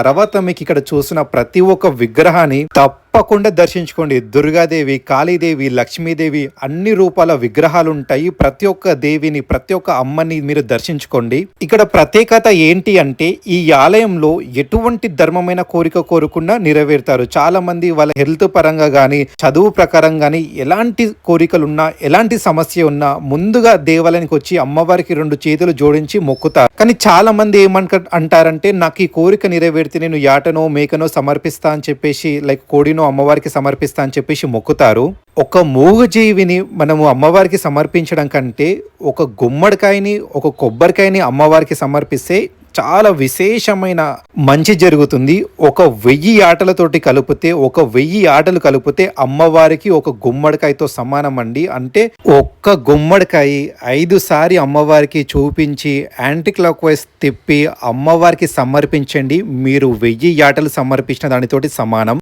తర్వాత మీకు ఇక్కడ చూసిన ప్రతి ఒక్క విగ్రహాన్ని తప్పకుండా దర్శించుకోండి. దుర్గాదేవి కాళీదేవి లక్ష్మీదేవి అన్ని రూపాల విగ్రహాలు ఉంటాయి ప్రతి ఒక్క దేవిని ప్రతి ఒక్క అమ్మని మీరు దర్శించుకోండి. ఇక్కడ ప్రత్యేకత ఏంటి అంటే ఈ ఆలయంలో ఎటువంటి ధర్మమైన కోరిక కోరుకున్నా నెరవేరుతారు. చాలా మంది వాళ్ళ హెల్త్ పరంగా కానీ చదువు ప్రకారం కానీ ఎలాంటి కోరికలు ఉన్నా ఎలాంటి సమస్య ఉన్నా ముందుగా దేవాలయానికి వచ్చి అమ్మవారికి రెండు చేతులు జోడించి మొక్కుతారు. కానీ చాలా మంది ఏమనుక అంటారంటే నాకు ఈ కోరిక నెరవేరితే నేను యాటనో మేకనో సమర్పిస్తా అని చెప్పేసి లైక్ కోడినో అమ్మవారికి సమర్పిస్తా అని చెప్పేసి మొక్కుతారు. ఒక మూగజీవిని మనము అమ్మవారికి సమర్పించడం కంటే ఒక గుమ్మడికాయని ఒక కొబ్బరికాయని అమ్మవారికి సమర్పిస్తే చాలా విశేషమైన మంచి జరుగుతుంది. ఒక వెయ్యి ఆటలతోటి కలిపితే ఒక వెయ్యి ఆటలు కలిపితే అమ్మవారికి ఒక గుమ్మడికాయతో సమానం అండి. అంటే ఒక్క గుమ్మడికాయ ఐదు సారి అమ్మవారికి చూపించి యాంటీ క్లాక్ వైజ్ తిప్పి అమ్మవారికి సమర్పించండి. మీరు వెయ్యి ఆటలు సమర్పించిన దానితోటి సమానం.